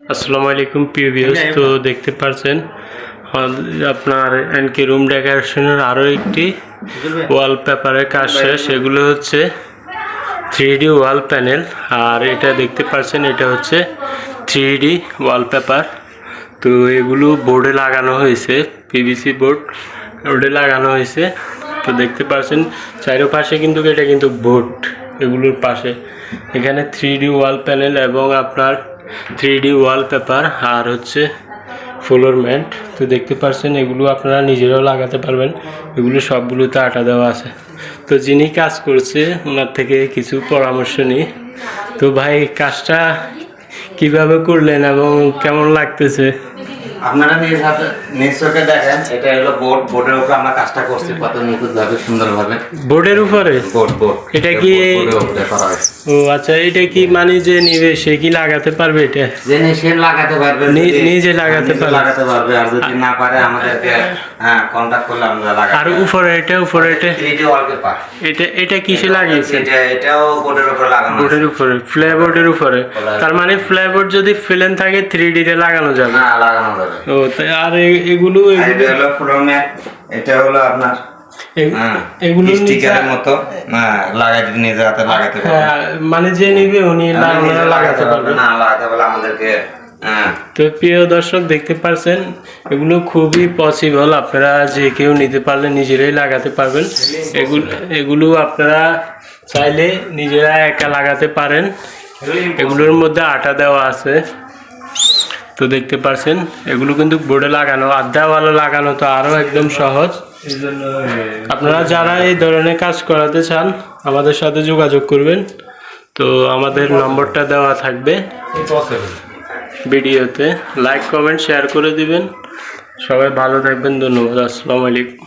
আসসালামু আলাইকুম প্রিয় ভিউস তো দেখতে পারছেন আপনার এনকে রুম ডেকোরেশনের আরও একটি ওয়ালপেপারের কাজ শেষ। এগুলো হচ্ছে থ্রি ডি ওয়াল প্যানেল আর এটা দেখতে পাচ্ছেন এটা হচ্ছে থ্রি ডি ওয়ালপেপার তো এগুলো বোর্ডে লাগানো হয়েছে পিভিসি বোর্ড বোর্ডে লাগানো হয়েছে। তো দেখতে পাচ্ছেন চারোপাশে কিন্তু এটা কিন্তু বোর্ড এগুলোর পাশে। এখানে থ্রি ডি ওয়াল প্যানেল এবং আপনার থ্রি ডি ওয়ালপেপার আর হচ্ছে ফ্লোর ম্যাট। তো দেখতে পাচ্ছেন এগুলো আপনারা নিজেরাও লাগাতে পারবেন। এগুলো সবগুলোতে আটা দেওয়া আছে। তো যিনি কাজ করছে ওনার থেকে কিছু পরামর্শ নিই। তো ভাই কাজটা কীভাবে করলেন এবং কেমন লাগতেছে? আপনারা নিজ হাতে নিজ চোখে দেখেন এটা হলো বোর্ড। বোর্ডের উপর আমরা কাজটা করছি কত নিখুঁত ভাবে সুন্দর বোর্ডের উপরে? Board board. এটা কি- ও আচ্ছা এটা কি মানে যে নিবে সে কি লাগাতে পারবে এটা? সে লাগাতে পারবে নিজে লাগাতে পারবে। লাগাতে পারবে আর যদি না পারে আমাদেরকে হ্যাঁ কন্টাক্ট করলে আমরা লাগাতে আর উপরে এটা উপরে এটা ডি ওয়ালপেপার এটা এটা কিসে লাগিয়েছে? এটা এটাও বোর্ডের উপরে লাগানো বোর্ডের উপরে ফ্লাইবোর্ডের উপরে। তার মানে ফ্লাইবোর্ড যদি ফ্লেন থাকে থ্রি ডিতে লাগানো যাবে। হ্যাঁ লাগানো যাবে। ও তাই আর এগুলো এগুলো এটা হলো ফ্লোর ম্যাট এটা হলো আপনার এগুলো স্টিকারের মতো হ্যাঁ লাগাই দিতে নিজে হাতে লাগাতে হ্যাঁ, মানে যে নিবে উনি লা- লাগাতে পারবে। না লাগাতে পারলে আমাদেরকে হ্যাঁ। তো প্রিয় দর্শক দেখতে পারছেন এগুলো খুবই পসিবল আপনারা যে কেউ নিতে পারলে নিজেরাই লাগাতে পারবেন। এগুলো এগুলো আপনারা চাইলে নিজেরা একা লাগাতে পারেন। এগুলোর মধ্যে আটা দেওয়া আছে। তো দেখতে পারছেন, এগুলো কিন্তু বোর্ডে লাগানো, আড্ডাওয়ালা লাগানো তো আরও একদম সহজ। আপনারা যারা এই ধরনের কাজ করাতে চান, আমাদের সাথে যোগাযোগ করবেন। তো আমাদের নম্বরটা দেওয়া থাকবে। ভিডিওতে লাইক, কমেন্ট, শেয়ার করে দিবেন। সবাই ভালো থাকবেন, ধন্যবাদ। আসসালামু আলাইকুম।